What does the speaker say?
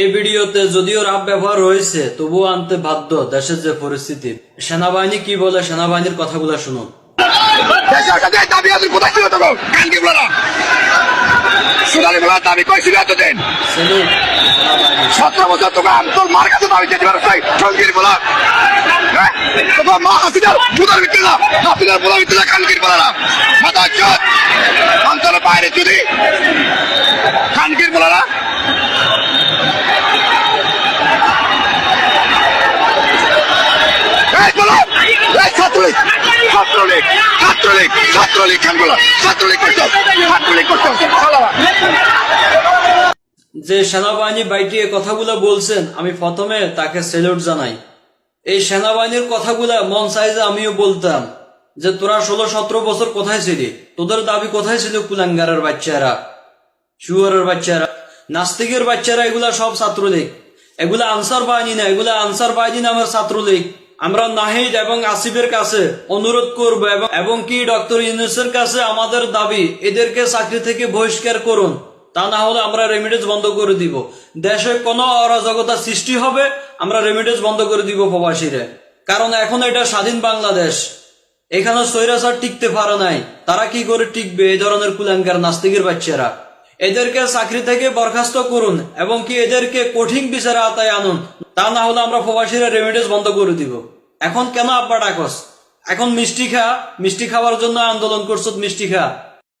এই ভিডিওতে যদিও রাব ব্যবহার রয়েছে তবুও আনতে বাধ্য দেশের যে পরিস্থিতি। সেনাবাহিনী কি বলে সেনাবাহিনীর কথাগুলো শুনুন। বলা সুদানি বলার দাবি কইছিল এতদিন? সেলুট সেনাবাহিনী সতেরো বছর তোকে আমি তোর মার কাছে দাবি যেতে পারো তাই কালকির বলা তোমার মা হাসিনার বুধার ভিতরে না হাসিনার বোলার ভিতরে না বলা না মাথা চোদ অঞ্চলের বাইরে যদি কানকির বলা না এই বলো এই ছাত্রলীগ ছাত্রলীগ ছাত্রলীগ যে সেনাবাহিনী কথাগুলো বলছেন, আমি প্রথমে তাকে সেলুট জানাই। এই সেনাবাহিনীর মন আমিও বলতাম যে, তোরা ষোলো সতেরো বছর কোথায় ছিলি? তোদের দাবি কোথায় ছিল কুলাঙ্গারের বাচ্চারা, শুয়ারের বাচ্চারা, নাস্তিকের বাচ্চারা? এগুলা সব ছাত্রলীগ। এগুলা আনসার বাহিনী না, এগুলা আনসার বাহিনী নামের ছাত্রলীগ। আমরা নাহিদ এবং আসিফের কাছে অনুরোধ করব এবং এবং কি ডক্টর ইউনুসের কাছে আমাদের দাবি, এদেরকে চাকরি থেকে বহিষ্কার করুন। তা না হলে আমরা রেমিডেন্স বন্ধ করে দিব। দেশে কোনো অরাজকতা সৃষ্টি হবে, আমরা রেমিডেন্স বন্ধ করে দিব প্রবাসীরা। কারণ এখন এটা স্বাধীন বাংলাদেশ। এখানে সৈরাচার টিকতে পারে নাই। তারা কি করে টিকবে? এই ধরনের কুলাঙ্কার নাস্তিকের বাচ্চারা। এদেরকে চাকরি থেকে বরখাস্ত করুন এবং কি এদেরকে কঠিন বিচারে আতায় আনুন? তা না হলে আমরা প্রবাসীরা রেমিডিস বন্ধ করে দিব। এখন কেন আব্বা ডাকস? এখন মিষ্টি খা, মিষ্টি খাওয়ার জন্য আন্দোলন করছ মিষ্টি খা।